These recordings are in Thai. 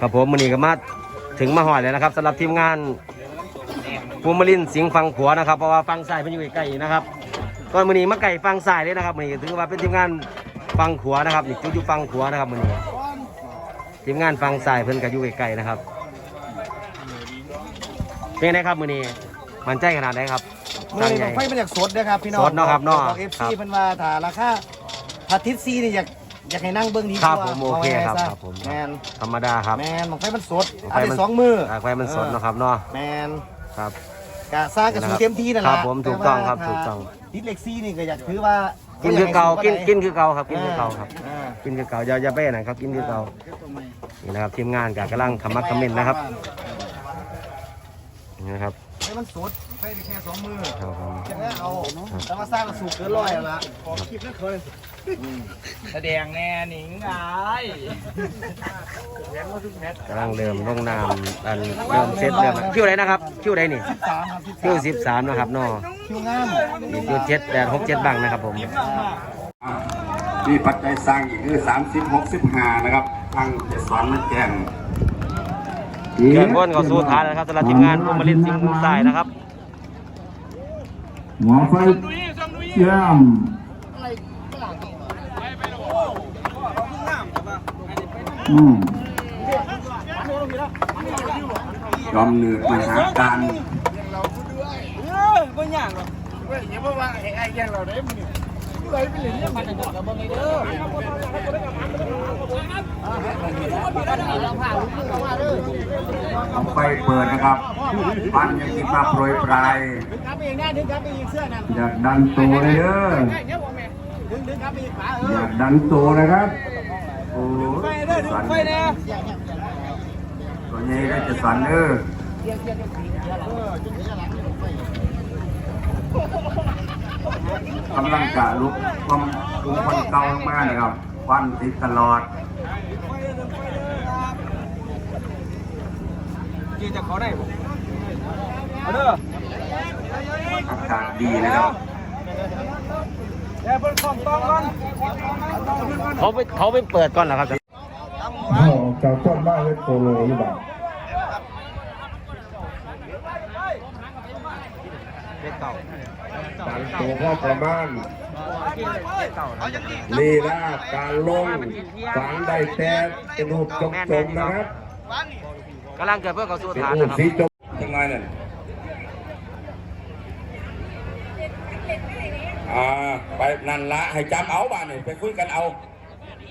ครับผมมือนี้ก็มาถึงมาหอยเลยนะครับสำหรับทีมงานภูมิลินสิงห์ฟังขัวนะครับ เพราะว่าฟังสายมันอยู่ใกล้ๆนะครับ ก็มือนี้มาไก่ฟังสายเลยนะครับมือนี้ก็ถือว่าเป็นทีมงานฟังขัวนะครับนี่จุดอยู่ฟังขัวนะครับมือนี้ทีมงานฟังสายเพิ่นก็อยู่ใกล้ๆนะครับเป็นไงครับมือนี้มันใจขนาดไหนครับมืตั้องใหญ่ไฟมันอยากสดนะครับพี่น้องสดเนาะครับเนาะเอฟครัซีบเพิ่นว่าถ้าราคาถ้าทิศซีนี่อยากอยากให้นั่งเบิ้งดีครับกว่าผมโอเคาไว้ครับซะครับผมแมนธรรมดาครับแมนบังไฟมันสดบั้งไฟเอาไปมันสองมืออ่าไฟมันสดเนาะครับเนาะแมนครับ กะซ่างกะสูเต็มที่นั่นแหครัละบผมถูกต้องครับแว่าถูกต้องถ้าทิศเล็กซีนี่ก็อยากถือว่ากิกินคือเก่ากินกินคือเก่าครับกินคือเก่าครับอ่ากินคือเก่าอย่าอย่าเบ้นะครับกินคือเก่านี่นะครับทีมงานกกำลังขมักเขม้นนะครับนี่นะครับให้มันสดไฟแค่สองมือครับผมจะได้เอาแต่ว่าสร้างกระสูเกินร้อยแล้วละขอคลิปนั่นเคย แสดงแน่หนิงไงกำลังเริ่มลงน้ำอันเริ่มเซตเริ่มคิวไหนนะครับ คิวไหนนี่สามครับคิวสิบสามนะครับเนาะคิวงามนี่คิวเจ็ดแปดหกเจ็ดบังนะครับผมนี่ปัจจัยสร้างอีกคือสามสิบหกสิบห้านะครับทางจะสอนมันแจ้งเกินพ้นเขาสู้ท้ายแล้วนะครับสำหรับทีมงานภูมิลินทร์สิงห์มุมใต้นะครับหมอไฟเยี่ยม อืมยอมเหนือมหาการเอาไฟเปิดนะครับฟันยังติดมาโปรยปลายครับไปอีกแน่ดึงครับไปอีกเสื้อนั่นอยากดันตัวเลยเด้อดึงดึงครับไปอีกขาเอออยากดันตัวนะครับโอ้ สันตัวนี้ก็จะสันเออกำลังกะลุกความลุกคนเก่ามากนะครับควันติดตลอดจีจะขอได้ผมเอาเด้ออากาศดีนะครับแย่เพิ่นของต้องก่อนเขาไปเขาไปเปิดก่อนเหรอครับ พ่อจาต้นบ้านเวทโปโลหรือเปล่าดันตัวเข้าประมาณลีลาการลงฝังได้แต่เป็นรูปจงจงนะครับกำลังเกิดเพื่อเขาสู้เป็นนะครับสีจงยังไงเนี่ยอ่าไปนั่นละให้จำเอาบ้านนี่ไปคุยกันเอา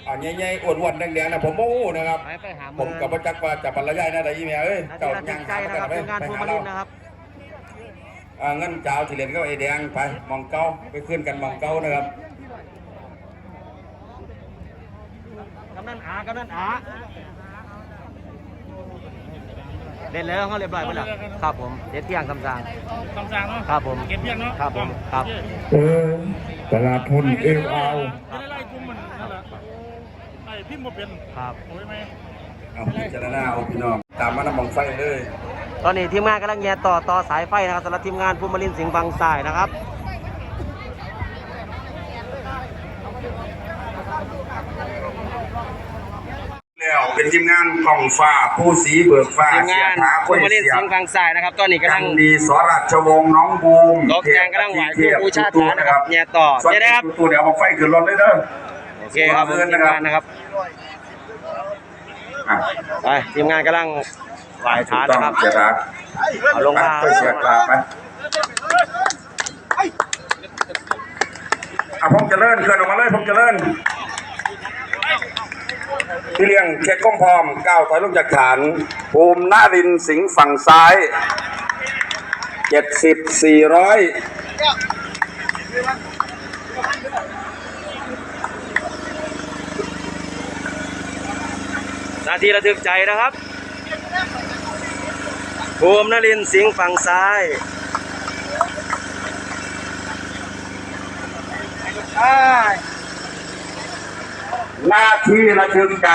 อ่าใหญ่ๆอ้วนๆแดงๆนะผมโม้นะครับ ไปไปหาผมกับประจักษ์ว่าจะบรรยายหน้าใดยี่แม่เอ้ยนาทีเจ้าละยัติงดใจหานะกัครับนไปทีมงานไปภูมิหาลิเรานทร์นะครับอ่าเงินเจ้าที่เล่นก็ไอ้แดงไปมองเก้าไปขึ้นกันมองเก้านะครับ กำนันอากำนันอาเล่นแล้วเขาเรียบร้อยหมดแล้วครับผมเด็ดเที่ยงคำสั่ง คำสั่งเนาะครับผมเก็บเพียงเนาะครับผมครับ เออตลาดทุนเอวเอาจะได้ไล่กลุ่มมันนั่นแหละไอ้ พิมพ์บ่เป็นครับ โอ้ยไหมเอาพิจารณาเอาพี่น้องตามมาน้ำมองไฟเลยตอนนี้ทีมงานกำลังแย่ต่อต่อสายไฟนะครับสำหรับทีมงานภูมิลินทร์สิงห์บางสายนะครับแล้วเป็นทีมงานกล่องฟ้าผู้สีเบิกฟ้าทีมเสียงานขาภูคุยมิลินทร์เสียสิงห์บางสายนะครับ ตอนนี้กำกัลันงดีสราชวงศ์น้องบูมรถแกงกำลังไหวผู้บูชาฐานนะครับแย่ต่อส่วนเจ๊นะครับ ตัวเดี๋ยวเอาไฟขึ้นรถเลยเด้อ โอเคครับผมทีมงานนะครับอะไปทีมงานกำลังไหวฐานต้องนะครับ เสียขาเอาลงไปมาไปเสียขาไปอะผมเจะเลื่อนเคลื่อนออกมาเลยผมเจะเลื่อนพี่เลี้ยงเช็คก้มพร้อมก้าวถอยลงจากฐานภูมิหน้าดินสิงห์ฝั่งซ้ายเจ็ดสิบสี่ร้อย นาทีระทึกใจนะครับภูมินรินทร์สิงห์ฝั่งซ้ายหน้าที่ระทึกใจ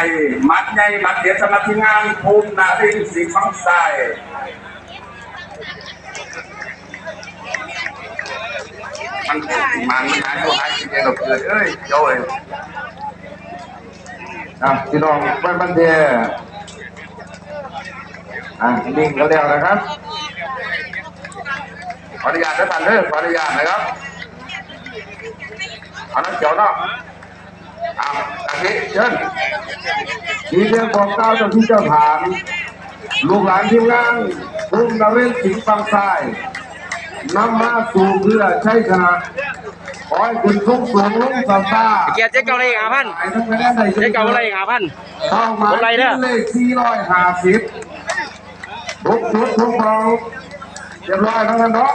มัดใหญ่มัดเดียดสำหรับทีมงานภูมิหน้าดินสิงห์ฝั่งซ้ายมันมันมันหายตัวหายสิเดียวเกิดเอ้ยโจ้ย อะพี่น้องบ้านบ้านเดียอะนิ่งก็แล้วนะครับขออนุญาตนะท่านเด้อขออนุญาตนะครับเอาน้ำเขียวเนาะอะอันนี้เชิญมีเรื่องของเก้าเจ้าที่เจ้าฐานลูกหลานทีมงานภูมินเรศสิงห์ฟังทรายนำมาสู่เพื่อใช้ชนะ ขอให้คุณทุกสูงลุ่งสัมตาเกียรติเจ๊เก่าอะไรอีกหาพันไอ้ทั้งคะแนนได้เจ๊เก่าอะไรอีกหาพันเข้ามาคนไรเนี่ยเลขสี่ร้อยห้าสิบทุกชุดทุกเราเรียบร้อยทั้งนั้นเนาะ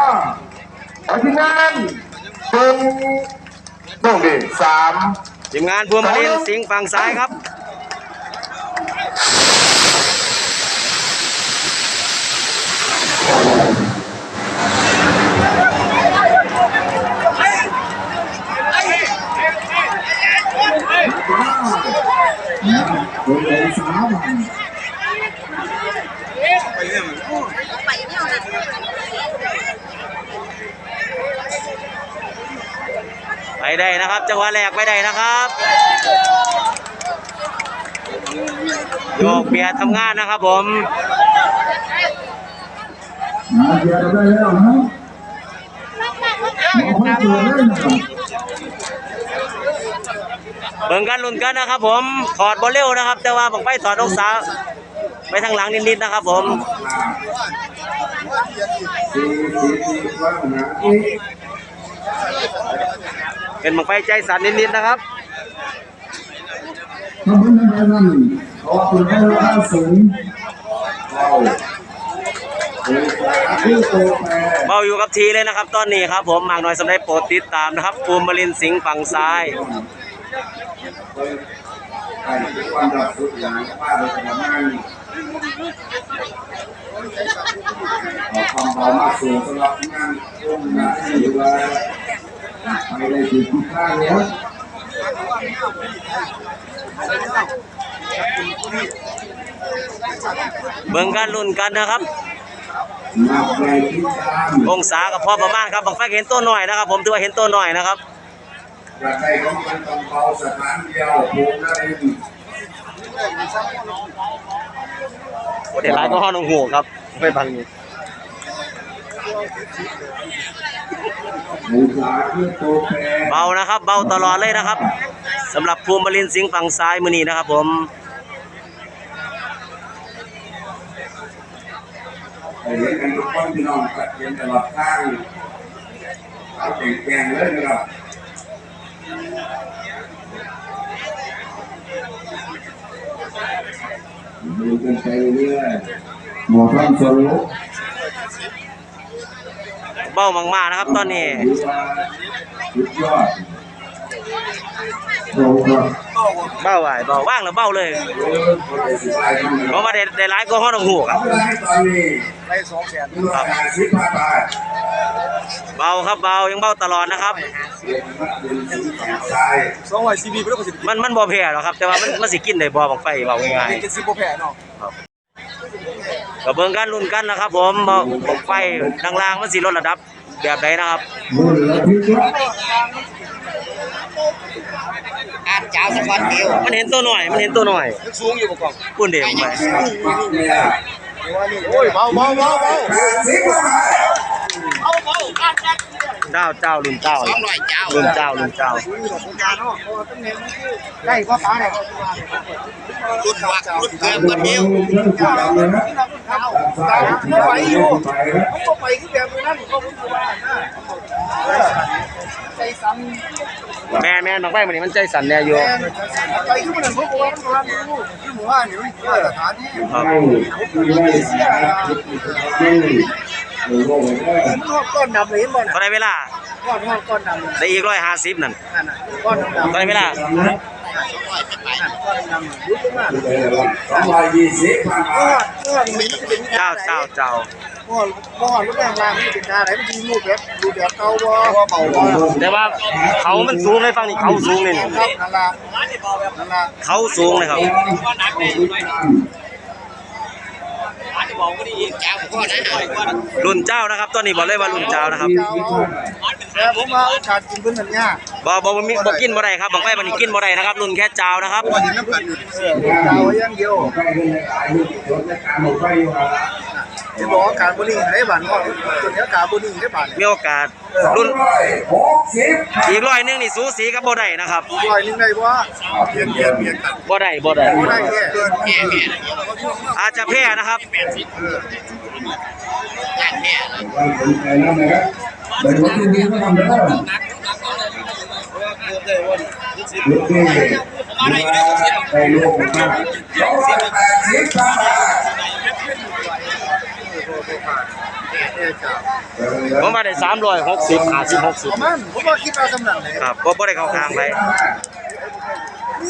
เอาที่งานตรงตรงดิสามทีมงานพวงมาลินสิงห์ฝั่งซ้ายครับ ตรงดิสามไปได้นะครับ จังหวะแรกไปได้นะครับโยกเบียร์ทำงานนะครับผมมาเดียวได้แล้วนะมา เดียวได้แล้วเบิ่งกันลุ้นกันนะครับ ผมถอดบอลเร็วนะครับ แต่ว่าบังไปถอดองศาไปทางหลังนิดๆนะครับ ผมสี่สี่สี่วันนะอีกเป็นบังไฟใจสั่นนิดๆนะครับทำให้ได้นั่นขอคุณให้ราคาสูงเอาโอ้ยโตแปรเบาอยู่กับทีเลยนะครับ ตอนนี้ครับ ผมมากน้อยสำหรับโปรดติดตามนะครับ ภูมิมาลินสิงห์ฝั่งซ้าย ไอ้ความดับสุดอย่างป้าเราจะมานั่งขอความเบามากสูงสำหรับงานร่วมงานที่อยู่ว่าไม่ได้ติดที่ข้างรถเบิ่งกันลุ้นกันนะครับนับในทิศทางองศากับพอประมาณครับบังไฟเห็นตัวหน่อยนะครับ ผมถือว่าเห็นตัวหน่อยนะครับ กระใจของมันต้องเบาสถานเดียวภูมินรินทร์โอ้เดี๋ยวไลน์ก็ห้องนงหูครับไม่บังนี้มูสาคือโตแปรเบานะครับ เบาตลอดเลยนะครับสำหรับภูมิมาลินสิงห์ฝั่งซ้ายมือนี้นะครับผมไปเรียนกันทุกคนพี่น้องกัดเรียนตลอดทางเอาเก่งแกงเลยนะครับ ดูกันไปเรื่อยๆหมอท่านสรุปเบามากๆนะครับตอนนี้ถือว่าสุดยอดโอ้ครับเบาไหวเบาว่างหรือเบาเลยเออคนได้สิบลายคนเพราะว่าได้ได้ไลน์ก็ห้องนงหูครับเอาเวลาให้ตอนนี้ไล่สองแสนดูราคาสิบห้าบาท เบาครับเบายังเบาตลอดนะครับเสียงมันเป็นสีฝั่งซ้ายสองร้อยซีบีไม่ต้องกระสิบมันมันบ่แพ้หรอกครับ แต่ว่ามันมันสิกินได้บ่บังไฟเบาง่ายเจ็ดสิบโปรแผ่เนาะๆก็เบิ่งกันลุ้นกันนะครับ ผมบ่บังไฟดังล่างมันสิลดระดับแบบใดนะครับบุญละพิจารอาจ้าสักวันเดียวมันเห็นตัวหน่อย มันเห็นตัวหน่อยลึกสูงอยู่ประกอบพูดเดี๋ยวไปปักเนี่ยโอ้ยเบาเบาเบาเบาสิบห้าบาท เอาเบาอาจ้าเจ้าเจ้ารุ่นเจ้าสองร้อยเจ้ารุ่นเจ้ารุ่นเจ้าได้พ่อป้าเนี่ยรุ่นวักรุ่นเกินกันเดียวเรื่องที่ทำเลยนะเจ้าซ้ายที่ไปอยู่ไปนะผมก็ไปที่แบบนั้นก็ผมว่าใจซ้ำแม่แม่น้องไฟมันนี่มันใจสั่นแน่อยู่ไปที่มันผมว่ามันทำอยู่ที่หมู่บ้านนี่มันมาตรฐานนี่ครับ ไม่ไม่เสียไม่โอ้โหเนี่ยมันหอบก้อนดำเลยเห็นบ่น่ะตอนในเวลาก้อนหอบก้อนดำเลยได้อีกร้อยห้าสิบนั่นนั่นน่ะก้อนดำตอนในเวลาจำนะก้อนดำรู้จักมากเดี๋ยวเราสองร้อยยี่สิบพันก้บาอทนก้อนนี้จะเป็นเจ้าเจ้าเจ้าก้อนก้อนรูปร่างร่างนี่เป็นการไหนมันดีรูปแบบรูปแบบเก่าบ่เบาบ่แต่ว่าเขามันสูงเลยฟังนี่เขาสูงเลยนี่ครับนั่นล่ะนั่นล่ะเขาสูงเลยครับ รุ่นเจ้านะครับตอนนี้บอกเลยว่ารุ่นเจ้านะครับเจ้าแต่ผมมาขาดกินเพิ่นนั่นยากบ่บ่บ่มีบ่กินบ่ได้ครับบังไฟมันนี่กินบ่ได้นะครับรุ่นแค่เจ้านะครับก็เห็นน้ำกันอยู่เออดาวอย่างเดียว ใกล้เลยหลายลูกรถในการหมดไฟอยู่ครับที่บอกว่าการบริหารได้บ้านก็ตัวนี้การบริหารได้บ้านมีโอกาสสองรุ่นร้อยหกสิบอีกร้อยหนึงนี่สูสีกับบ่ได้นะครับลอยนึงได้ว่าเปลี่ยนเปลี่ยนเปลี่ยนกันบ่ได้บ่ได้ได้แค่เกินแค่แค่อาจจะแพ้นะครับวันสนใจแล้วนะครับเป็นรถที่ดีก็ทำได้รถที่ไปลูก ผมมาสองร้อยแปดสิบครับผมมาได้360 50 60ประมาณผมว่าคิดเอาสำนักไหนครับบ่บ่ได้เข้าข้างไป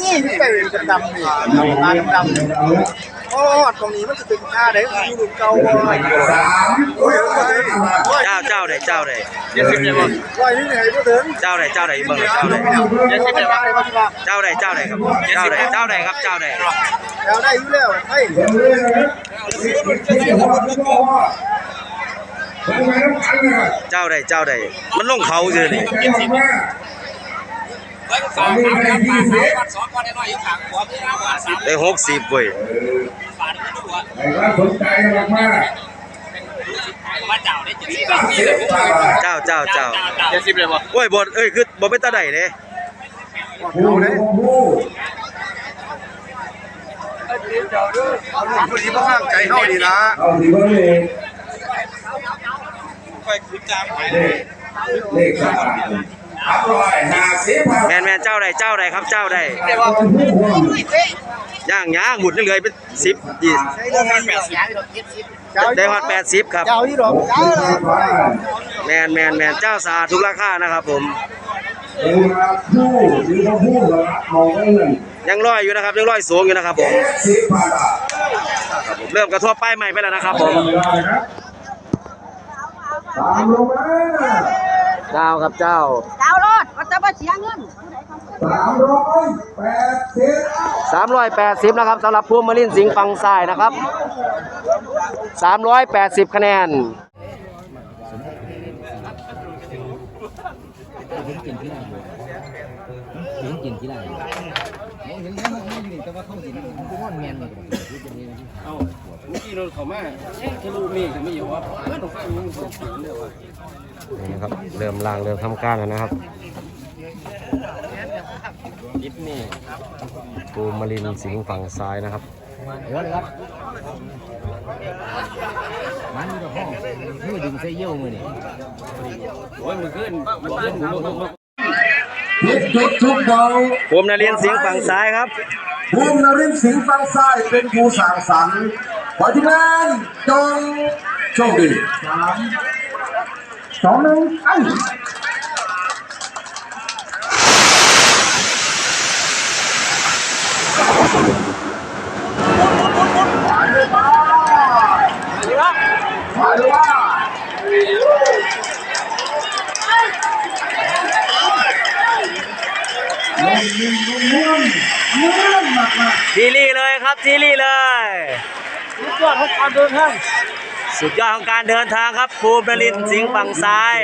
นี่ที่ไปจะดำนี่ตาดำนี่โอ้ตรงนี้มันจะเป็นท่าไหนอยู่เก่าว่าสามโอ้ยเจ้าเจ้าใดเจ้าใดลอยนึงไหนก็ถึงเจ้าใดเจ้าใดเบิ่งเลยเจ้าใดเจ็ดสิบได้บ้างบ้างเจ้าใดเจ้าใดครับเจ้าใดเจ้าใดครับเจ้าใดแล้วได้อยู่แล้วเฮ้ยเดี๋ยวเลยนะครับที่หัวที่คอ เป็นไงน้ำกันนะครับเจ้าใดเจ้าใดมันลงเขาซื่อนี่ใจมากมากตอนนี้ได้ยี่สิบได้60เว้ยใครว่าสนใจมากมากสิบบาทเจ้าเจ้าเจ้าเจ็ดสิบเลยป่ะโอ้ยบ่เอ้ยคือบ่เป็นตาใดเด้ผู้ผู้คนที่บ้างใจเข้าดีนะเอาดีบ้างเลย ไปขึ้นจามไปเลขเลขสามอร่อยห้าสิบแม่นแม่นเจ้าใดเจ้าใดครับเจ้าใดผู้ห่วงย่างย่างหมุดเหลือเป็น10 20ใช้เรื่องแปดสิบได้ฮอด80ครับเจ้าที่ดอกเจ้าเลยแมนแมนแมนเจ้าสะอาดทุกราคานะครับผมเวลาผู้หรือว่าผู้ละมองได้เงินยังร้อยอยู่นะครับยังร้อยสูงอยู่นะครับผมเจ็ดสิบบาทเริ่มกระทบป้ายใหม่ไปแล้วนะครับผมเวลาครับ ตามลงมาเจ้าครับเจ้า ดาวรถว่าจะมาเสียเงินสามร้อยแปดสิบ380 นะครับสำหรับภูมิลินทร์สิงห์ฝั่งซ้ายนะครับ 380 คะแนนนี่นะครับ เริ่มล่างเริ่มทำการแล้วนะครับยิดนี่ภูมิลินทร์สิงห์ฝั่งซ้ายนะครับมันก็ห้องมือดึงใส่เยี่ยวมือนี่ทิศจุดทุกดาวภูมินรินทร์สิงห์ฝั่งซ้ายครับภูมินรินทร์สิงห์ฟังซ้ายเป็นผู้สร้างสรรค์ ขอทีมงานจงโชคดีสามสองหนึ่งไอ้ไปเลยว่าเล่นเล่นม้วนม้วนมากมากทีรี่เลยครับทีรี่เลย สุดยอดของการเดินทางสุดยอดของการเดินทางครับ ภูมินรินทร์สิงห์ฝั่งซ้าย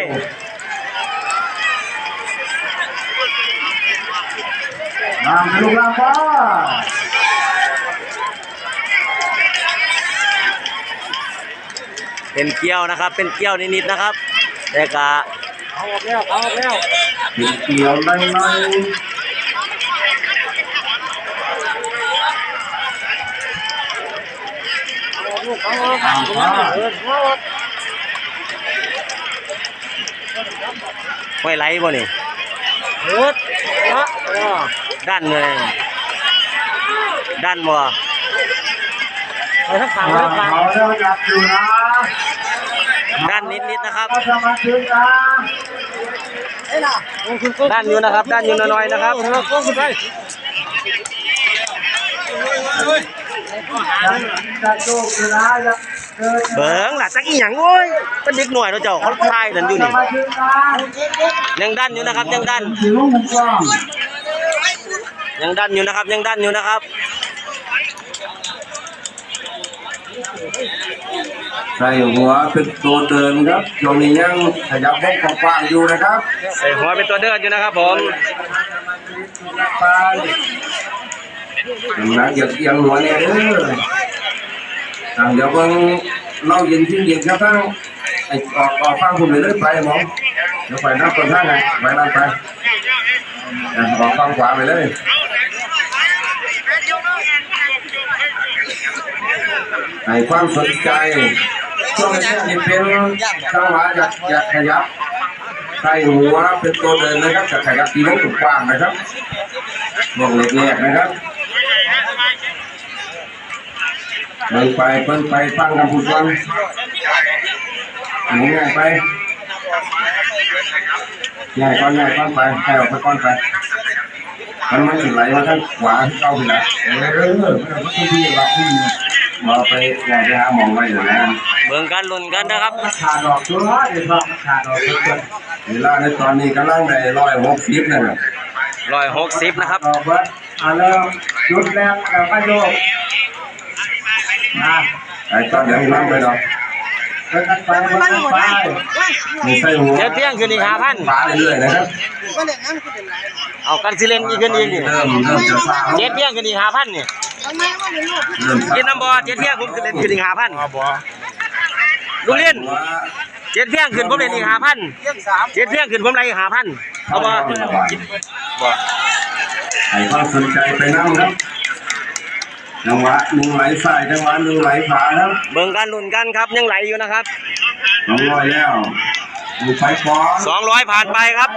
นำไปลูกลางฟ้าเป็นเกี้ยวนะครับ เป็นเกี้ยวนิดๆนะครับแต่กะเอาออกแล้วเอาออกแล้วเกี่ยวในในทางฟ้า ไว้ไหลบ่นี่เอิดนะเออด้านเลยด้านบ่ไปทั้งขางไปทาทั้งงขางเขาเริ่มจับอยู่นะด้านนิดๆนะครับก็จะมาถึงนะด้านอยู่นะครับ ด้านอยู่น้อยๆนะครับ เกิดเบิ่งล่ะจักอีหยังโว้ยเป็นเด็กหน่อยเนาะเจ้าเขาทายนั่นอยู่จะนี่มาถึงนะยังดันอยู่นะครับยังดันถึงลูกกว้างยังดันอยู่นะครับ ยังดันอยู่นะครับสใส่หัวเป็นตัวเดินครับช่วงนี้ยังขยับวงกว้างๆอยู่นะครับใส่หัวเป็นตัวเดินอยู่นะครับผมไป นักเหยียบเอียงหัวเนี่ยเด้อทางเดี๋ยวเบิ่งเล่าเย็นทิ้งเย็นครับทั้งไอ้ออกออกฟังผมเลยเลยไปหมอเดี๋ยวไปนับคนท่างไงไปนั่นไปอะออกฟังขวาไปเลยให้ความสนใจช่วงแรกนี่เป็นข้างหวาอยากอยากขยับใส่หัวเป็นตัวเดินนะครับจะขยับตีวงกว้างนะครับวงเล็กๆนะครับ เดินไปเพิ่นไปฟังคำพูดก่อนหมุนง่ายไปง่ายก่อนง่ายก่อนไปให้ออกไปก่อนไปมันมันสิไหลมาทางขวาเข้าไปละเออเออเออมันที่ที่เราที่มาไปอยากจะหาหมองไว้อยู่แล้วเบิ่งกันลุ้นกันนะครับขาดออกตัวเดี๋ยวขาดออกตัวเวลาในตอนนี้กำลังได้ร้อยหกสิบนะครับร้อยหกสิบนะครับออกวัดอ่าเริ่มจุดแรกแล้วก็โยก มาไอ้ตอนเดี๋ยวนั่งไปดอกไปกันไปไปกันไปมีใส่หัวเจ็ดเที่ยงคืนอีก5,000ฟ้าเรื่อยๆนะครับก็เล่นงั้นก็เป็นไรเอากันสิเล่นอีกขึ้นอีกนี่เริ่มเริ่มจะฟ้าเจ็ดเที่ยงคืนอีกห้าพันนี่ทำไมว่าเป็นลูกเริ่มกินน้ำบอเจ็ดเที่ยงผมคือเล่นคืนอีกห้าพันลุงเล่นเจ็ดเที่ยงคืนผมเล่นอีกห้าพันเรื่องสามเจ็ดเที่ยงคืนผมไล่อีกห้าพันเอาบอให้ความสนใจไปนั่งครับ จังหวะหนึ่งไหลสายจังหวะหนึ่งไหลขวาครับเบิ่งกันลุ้นกันครับยังไหลอยู่นะครับสองลอยแล้ว ดูไฟฟอนสองร้อยผ่านไปครับ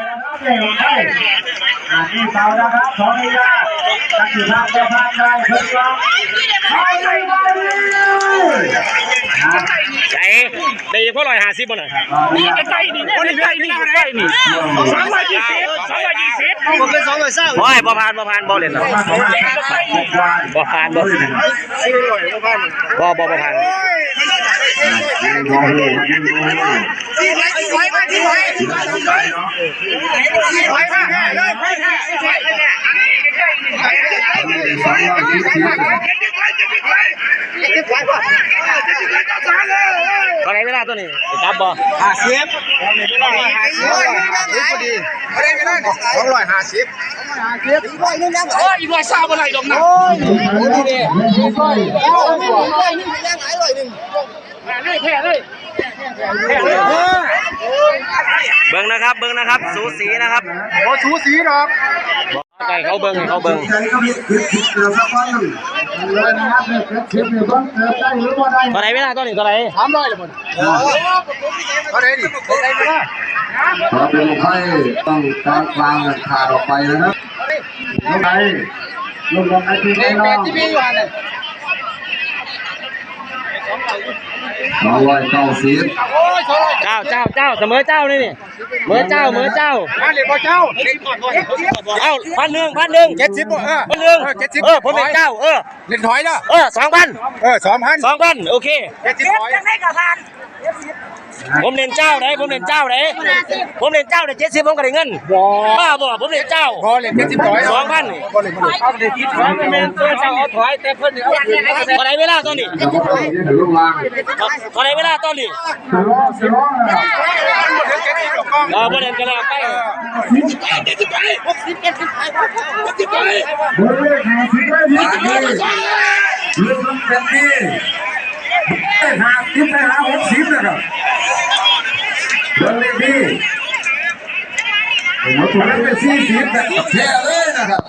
ที่เสานะครับสองนิยาตักสิภาพจะพาได้เพิ่มรอบไปไปไปไหนได้อีกเพราะร้อยห้าสิบบ่หน่อยนี่ใกล้ๆนี่นี่ใกล้ๆนี่ใกล้ๆนี่สามร้อยยี่สิบสามร้อยยี่สิบผมเป็นสองร้อยเศร้าโอ้ยบ่ผ่านบ่ผ่านบ่เล่นหรอกบ่ผ่านบ่บ่บ่บ่ผ่าน ที่ไหนที่ไหนมาที่ไหนที่ไหนมาเลยไปแท้ไปแท้ตอนไหนเวลาตัวนี้ไปจับบ่ห้าสิบห้าสิบพอดีไม่ได้ไม่ได้สองร้อยห้าสิบร้อยนึงยังโอ้ยอีกร้อยสามอะไรดอกนะร้อยนึงยังไงร้อยนึง แพ้เลยแพ้เลยเบิ่งนะครับเบิ่งนะครับ สูสีนะครับโอ้ชูสีดอกไก่เขาเบิ่งให้เขาเบิ่งใจก็มีคือเกือบสักวันเลยนะครับเนี่ยเก็บเนี่ยบ้างเกือบได้หรือว่าได้ตอนไหนเวลาตัวนี้ตัวไหนสามร้อยเลยมันเขาได้ดิได้ไหมล่ะพอเป็นไข้ต้องกลางกลางขาดออกไปนะครับลงไปลงไปที่แปข้างนอดกที่มีอยู่อันนั้น สองร้อยเก้าสิบโอ้ยสองร้อยเจ้าเจ้าเจ้าเสมอเจ้านี่นี่เหมือเจ้าเหมือเจ้ามาเลยพ่อเจ้าเจ็ดสิบเอ้าพันหนึ่งพันหนึ่งเจ็ดสิบเออพันหนึ่งเจ็ดสิบเออผมเป็นเจ้าเออเล่นถอยละเออสองพันเออสองพันสองพันโอเคเจ็ดสิบถอย ผมเล่นเจ้าไหนผมเล่นเจ้าไหนผมเล่นเจ้าไหนเจ็ดสิบผมก็ได้เงินบ้าบ่ผมเล่นเจ้าพอเล่นเจ็ดสิบถอยสองพันพอเล่นพอเล่นถอยไม่เป็นตัวเจ้าเอาถอยแต่เพิ่นเอาคืนตอนไหนเวลาตอนนี้แล้วก็ไปยืนลงล่างตอนไหนเวลาตอนนี้สโลสโลเออบ่เล่นกันแล้วไปบริเวณหาสิบได้ดีเรื่องมันเป็นดีหาสิบไปหาหกสิบนะครับ เรื่องนี้ดีผมว่าตัวนั้นเป็นสี่สิบแบบแท้เลยนะครับ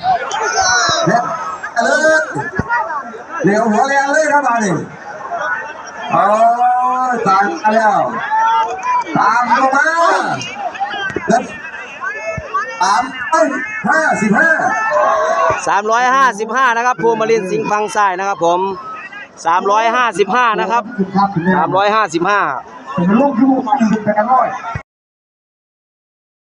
แท้เลยเหลียวหัวแรงเลยครับมาดิโอ้ตามมาแล้วตามลงมาแล้วตามห้าสิบห้าสามร้อยห้าสิบห้านะครับภูมิลินสิงห์ฟังทรายนะครับผมสามร้อยห้าสิบห้านะครับสามร้อยห้าสิบห้า เป็นลูกยูมาเป็นกันร้อย